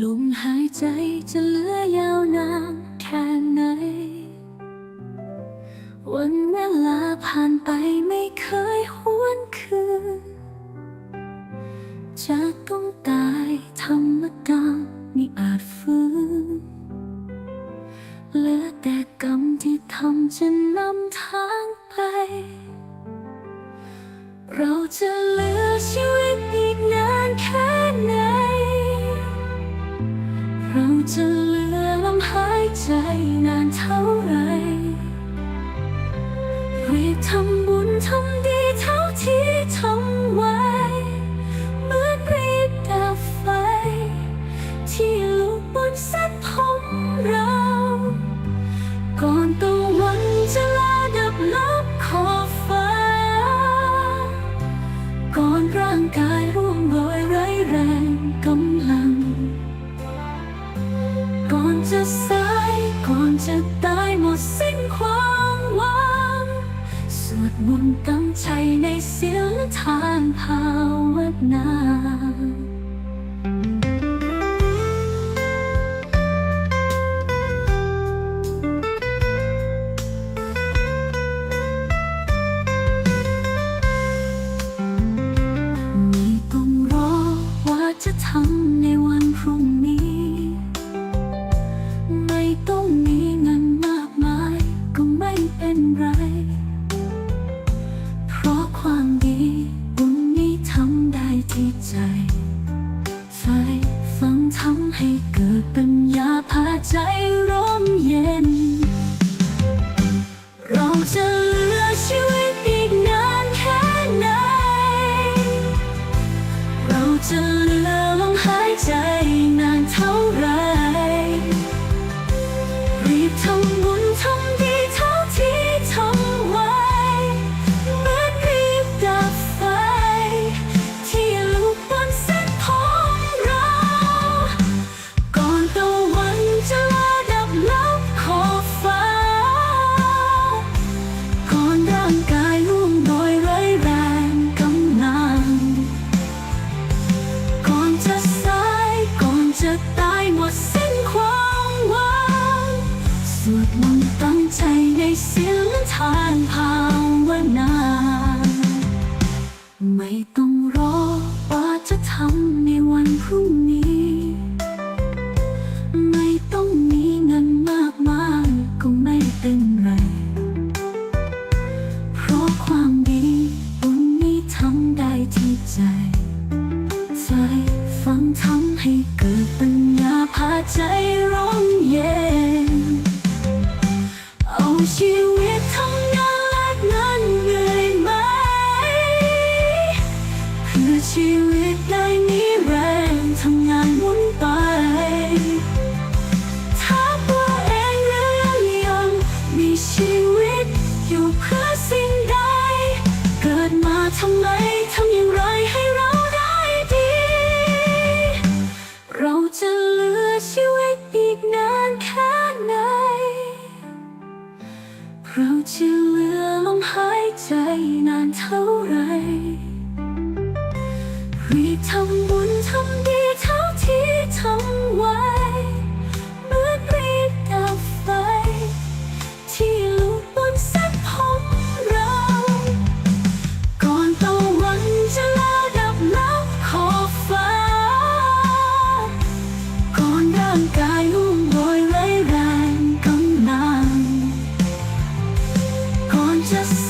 ลมหายใจจะเหลือยาวนานแค่ไหน วันเวลาผ่านไปไม่เคยหวนคืน จะต้องตายธรรมดาไม่อาจฟื้นเหลือแต่กรรมที่ทำจะนำทางไป เราจะเหลือชีวิตอีกนานแค่ จะเหลือลมหายใจนานเท่าไรรีบทำบุญทำดีเท่าที่ทำไว้เหมือนรีบดับไฟ ที่ลุกบนเส้นผมเรา ก่อนตะวันจะลาดับลับขอบฟ้า ก่อนร่างกายร่วงโรยไร้แรง ดมนต์ตั้งใจในเสียงทางภาวนา ร่มเย็น เราจะเหลือชีวิตอีกนานแค่ไหน เราจะเหลือลมหายใจนานเท่าไร ควางสวดมนต์ตั้งใจในเสียงทานภาวนา ไม่ต้องรอว่าจะทำในวันพรุ่งนี้ ทำให้เกิดปัญญาพาใจร่มเย็น เอาชีวิตทำงานและเงินเหนื่อยไหมเพื่อชีวิตได้มีแรงทำงานหมุนไป ถ้าตัวเองหรือยังมีชีวิตอยู่เพื่อสิ่งใด เกิดมาทำไม จะเหลือลมหายใจนานเท่าไรรีบทำบุญทำดีเท่าที่ทำไวเหมือนรีบดับไฟ ที่ลุกบนเส้นผมเรา ก่อนตะวันจะลาดับแล้วขอฟ้า ก่อนร่างกาย just